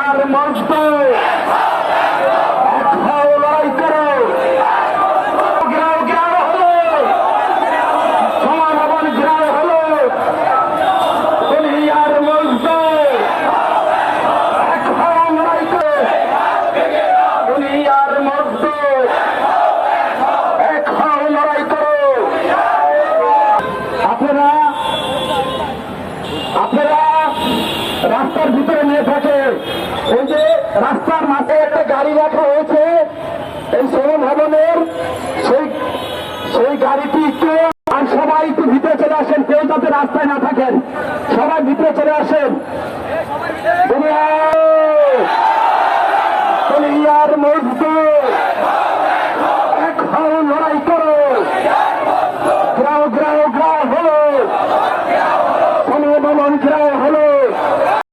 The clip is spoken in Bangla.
এক হও লড়াই করো। গ্রাও গ্রাও হলো। সমাধান গ্রাও হলো। আর মস্ত। এক হও লড়াই করো। এক হও লড়াই করো। আপনারা আপনারা রাস্তার ভিতরে নিয়ে থাকে মাঠে একটা গাড়ি রাখা হয়েছে। এই শ্রম ভবনের সেই সেই গাড়িটি একটু আর সবাই একটু ভিতরে চলে আসেন, কেউ যাতে রাস্তায় না থাকেন। সবাই ভিতরে চলে আসেন। ইয়ার মজদুর হও লড়াই করো। গ্রাও গ্রাও হলো। গ্রাও হলো।